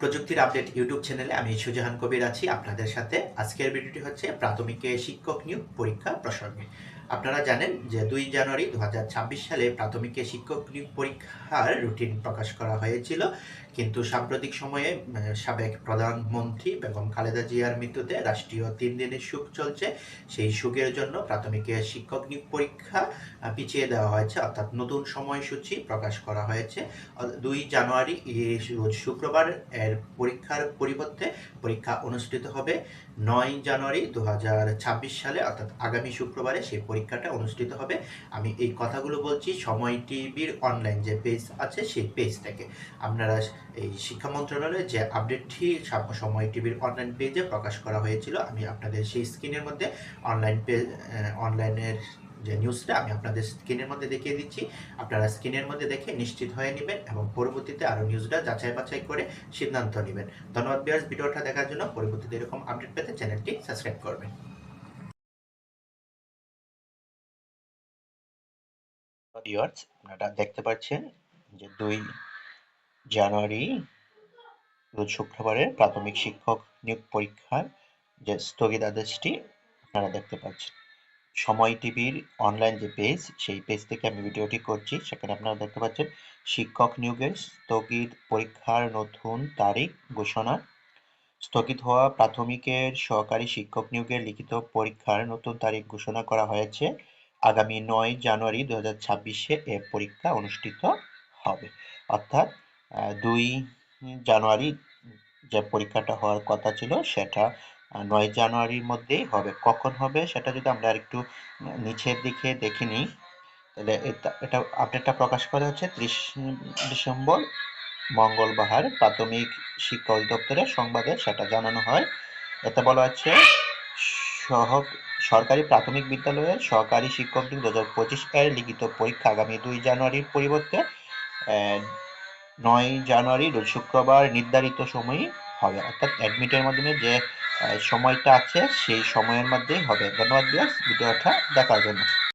প্রযুক্তির update YouTube চ্যানেলে আমি সুজাহান কবির আছি। আপনাদের সাথে আজকের ভিডিওটি হচ্ছে প্রাথমিক শিক্ষক নিয়োগ পরীক্ষা প্রসঙ্গে। আপনারা জানেন যে দুই জানুয়ারি দু হাজার ছাব্বিশ সালে প্রাথমিকে শিক্ষক নিয়োগ পরীক্ষার রুটিন প্রকাশ করা হয়েছিল। কিন্তু সাম্প্রতিক সময়ে সাবেক প্রধানমন্ত্রী বেগম খালেদা জিয়ার মৃত্যুতে রাষ্ট্রীয় তিন দিনের শোক চলছে। সেই শোকের জন্য প্রাথমিকে শিক্ষক নিয়োগ পরীক্ষা পিছিয়ে দেওয়া হয়েছে। অর্থাৎ নতুন সময়সূচি প্রকাশ করা হয়েছে। দুই জানুয়ারি রোজ শুক্রবার এর পরীক্ষার পরিবর্তে পরীক্ষা অনুষ্ঠিত হবে। নয় জানুয়ারি দু হাজার ছাব্বিশ সালে, অর্থাৎ আগামী শুক্রবারে সেই পরীক্ষাটা অনুষ্ঠিত হবে। আমি এই কথাগুলো বলছি, সময় টিভির অনলাইন যে পেজ আছে, সেই পেজ থেকে। আপনারা এই শিক্ষা মন্ত্রণালয়ের যে আপডেটটি সময় টিভির অনলাইন পেজে প্রকাশ করা হয়েছিল, আমি আপনাদের সেই স্ক্রিনের মধ্যে অনলাইন পেজ অনলাইনের যে নিউজটা আমি আপনাদের স্ক্রিনের মধ্যে দেখিয়ে দিচ্ছি। আপনারা স্ক্রিনের মধ্যে দেখে নিশ্চিত হয়ে নেবেন এবং পরবর্তীতে আরও নিউজটা যাচাই বাছাই করে সিদ্ধান্ত নেবেন। ধন্যবাদ বিয়ার্স ভিডিওটা দেখার জন্য। পরবর্তীতে এরকম আপডেট পেতে চ্যানেলটি সাবস্ক্রাইব করবেন। ভিউয়ার্স আপনারা দেখতে পাচ্ছেন যে দুই জানুয়ারি রোজ শুক্রবারের প্রাথমিক শিক্ষক নিয়োগ পরীক্ষার যে স্থগিতাদেশটি আপনারা দেখতে পাচ্ছেন। সময় টিভির অনলাইন যে পেজ সেই পেজ থেকে আমি ভিডিওটি করছি, সেখানে আপনারা দেখতে পাচ্ছেন শিক্ষক নিয়োগের স্থগিত পরীক্ষার নতুন তারিখ ঘোষণা। স্থগিত হওয়া প্রাথমিকের সহকারী শিক্ষক নিয়োগের লিখিত পরীক্ষার নতুন তারিখ ঘোষণা করা হয়েছে। আগামী নয় জানুয়ারি দু ছাব্বিশে এ পরীক্ষা অনুষ্ঠিত হবে। অর্থাৎ দুই জানুয়ারি যে পরীক্ষাটা হওয়ার কথা ছিল, সেটা নয় জানুয়ারির মধ্যেই হবে। কখন হবে সেটা যদি আমরা একটু নিচের দিকে দেখে নিই, তাহলে এটা এটা আপডেটটা প্রকাশ করা হচ্ছে। ত্রিশ ডিসেম্বর, মঙ্গলবার প্রাথমিক শিক্ষা অধিদপ্তরের সংবাদে সেটা জানানো হয়। এতে বলা হচ্ছে, সহ সরকারি প্রাথমিক বিদ্যালয়ের সহকারী শিক্ষক নিয়োগ দু হাজার পঁচিশ এর লিখিত পরীক্ষা আগামী দুই জানুয়ারির পরিবর্তে নয় জানুয়ারি শুক্রবার নির্ধারিত সময়ই হবে। অর্থাৎ অ্যাডমিটের মাধ্যমে যে সময়টা আছে, সেই সময়ের মধ্যেই হবে। ধন্যবাদ বিয়াস ভিডিওটা দেখার জন্য।